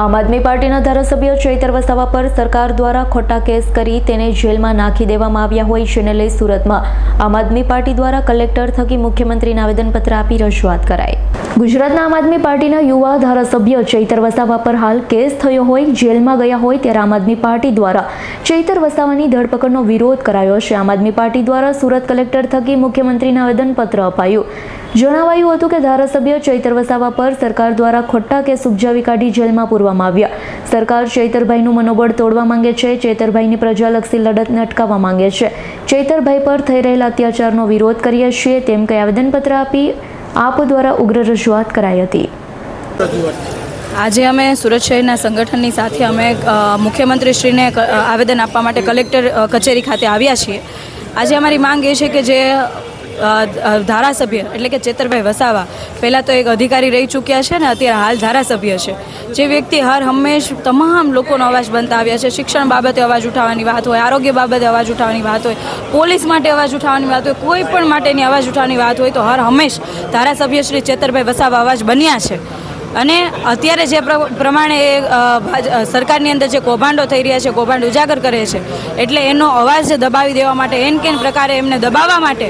આમ આદમી પાર્ટીના ધારાસભ્ય ચૈતર વસાવા પર સરકાર દ્વારા ખોટા કેસ કરી તેને જેલમાં નાખી દેવામાં આવ્યા હોય જેને લઈ સુરતમાં આમ આદમી પાર્ટી દ્વારા કલેક્ટર થકી મુખ્યમંત્રીને આવેદનપત્ર આપી રજૂઆત કરાઈ. ગુજરાતના આમ આદમી પાર્ટીના યુવા ધારાસભ્ય ચૈતર વસાવા પર હાલ કેસ થયો હોય, જેલમાં ગયા હોય ત્યારે આમ આદમી પાર્ટી દ્વારા ચૈતર વસાવાની ધરપકડનો વિરોધ કરાયો છે. આમ આદમી પાર્ટી દ્વારા સુરત કલેક્ટર થકી મુખ્યમંત્રીને આવેદનપત્ર અપાયું. જણાવાયું હતું કે ધારાસભ્ય ચૈતર વસાવા પર સરકાર દ્વારા ખોટા કેસ ઉપજાવી કાઢી જેલમાં પૂરવામાં આવ્યા. સરકાર ચૈતરભાઈનું મનોબળ તોડવા માંગે છે, ચૈતરભાઈની પ્રજાલક્ષી લડતને અટકાવવા માંગે છે. ચૈતરભાઈ પર થઈ રહેલા અત્યાચારનો વિરોધ કરીએ છીએ. તેમ કંઈ આવેદનપત્ર આપી આપ દ્વારા ઉગ્ર રજૂઆત કરાઈ હતી. આજે અમે સુરત શહેરના સંગઠનની સાથે અમે મુખ્યમંત્રીશ્રીને આવેદન આપવા માટે કલેક્ટર કચેરી ખાતે આવ્યા છીએ. આજે અમારી માંગ એ છે કે જે ધારાસભ્ય એટલે કે ચેતરભાઈ વસાવા, પહેલાં તો એક અધિકારી રહી ચૂક્યા છે ને અત્યારે હાલ ધારાસભ્ય છે. જે વ્યક્તિ હર હંમેશ તમામ લોકોનો અવાજ બનતા આવ્યા છે. શિક્ષણ બાબતે અવાજ ઉઠાવવાની વાત હોય, આરોગ્ય બાબતે અવાજ ઉઠાવવાની વાત હોય, પોલીસ માટે અવાજ ઉઠાવવાની વાત હોય, કોઈ પણ માટેની અવાજ ઉઠાવવાની વાત હોય તો હર હંમેશ ધારાસભ્ય શ્રી ચેતરભાઈ વસાવા અવાજ બન્યા છે. અને અત્યારે જે પ્રમાણે સરકારની અંદર જે કૌભાંડો થઈ રહ્યા છે કૌભાંડ ઉજાગર કરે છે એટલે એનો અવાજ દબાવી દેવા માટે એન કેન પ્રકારે એમને દબાવવા માટે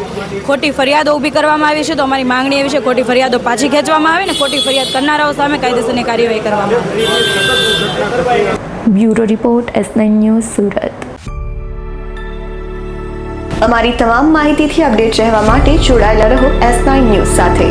ખોટી ફરિયાદો ઊભી કરવામાં આવી છે. તો અમારી માંગણી એવી છે ખોટી ફરિયાદો પાછી ખેંચવામાં આવે ને ખોટી ફરિયાદ કરનારાઓ સામે કાયદેસરની કાર્યવાહી કરવામાં આવે. Bureau report S News Surat. અમારી તમામ માહિતીથી અપડેટ રહેવા માટે જોડાયેલા રહો એસ નાઇન ન્યૂઝ સાથે.